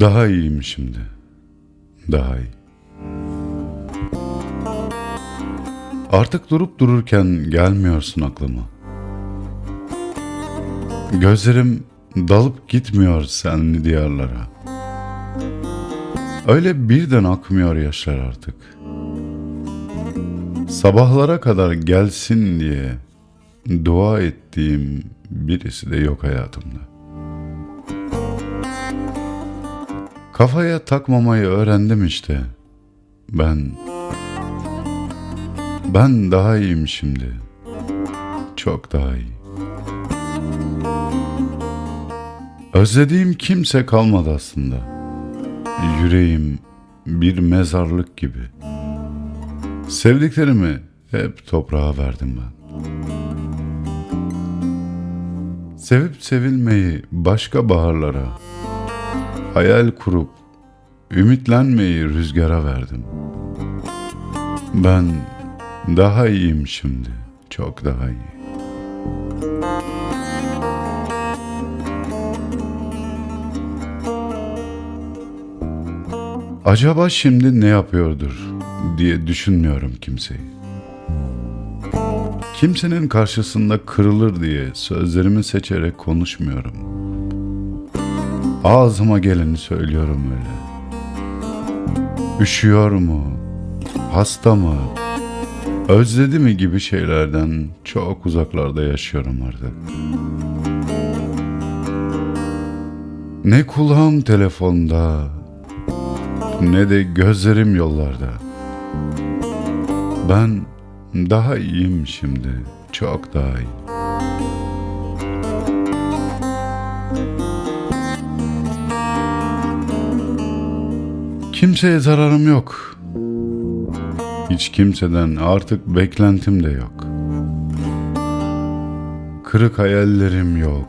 Daha iyiyim şimdi. Daha iyi. Artık durup dururken gelmiyorsun aklıma. Gözlerim dalıp gitmiyor senli diyarlara. Öyle birden akmıyor yaşlar artık. Sabahlara kadar gelsin diye dua ettiğim birisi de yok hayatımda. Kafaya takmamayı öğrendim işte. Ben ben daha iyiyim şimdi. Çok daha iyi. Özlediğim kimse kalmadı aslında. Yüreğim bir mezarlık gibi. Sevdiklerimi hep toprağa verdim ben. Sevip sevilmeyi başka baharlara, hayal kurup ümitlenmeyi rüzgara verdim. Ben daha iyiyim şimdi, çok daha iyi. Acaba şimdi ne yapıyordur diye düşünmüyorum kimseyi. Kimsenin karşısında kırılır diye sözlerimi seçerek konuşmuyorum. Ağzıma geleni söylüyorum öyle. Üşüyor mu? Hasta mı? Özledi mi gibi şeylerden çok uzaklarda yaşıyorum artık. Ne kulağım telefonda, ne de gözlerim yollarda. Ben daha iyiyim şimdi, çok daha iyi. Kimseye zararım yok. Hiç kimseden artık beklentim de yok. Kırık hayallerim yok.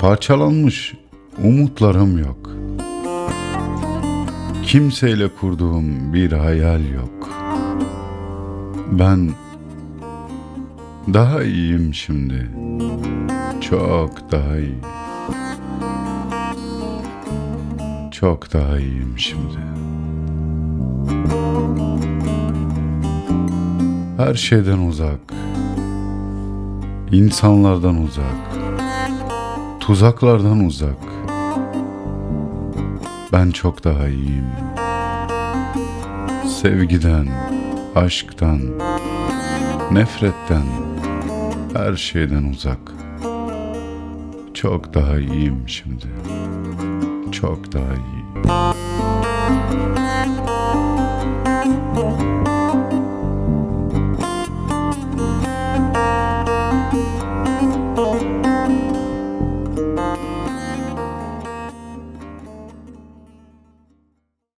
Parçalanmış umutlarım yok. Kimseyle kurduğum bir hayal yok. Ben daha iyiyim şimdi. Çok daha iyi. Çok daha iyiyim şimdi. Her şeyden uzak. insanlardan uzak. Tuzaklardan uzak. Ben çok daha iyiyim. Sevgiden, aşktan, nefretten, her şeyden uzak. Çok daha iyiyim şimdi. Çok daha iyi.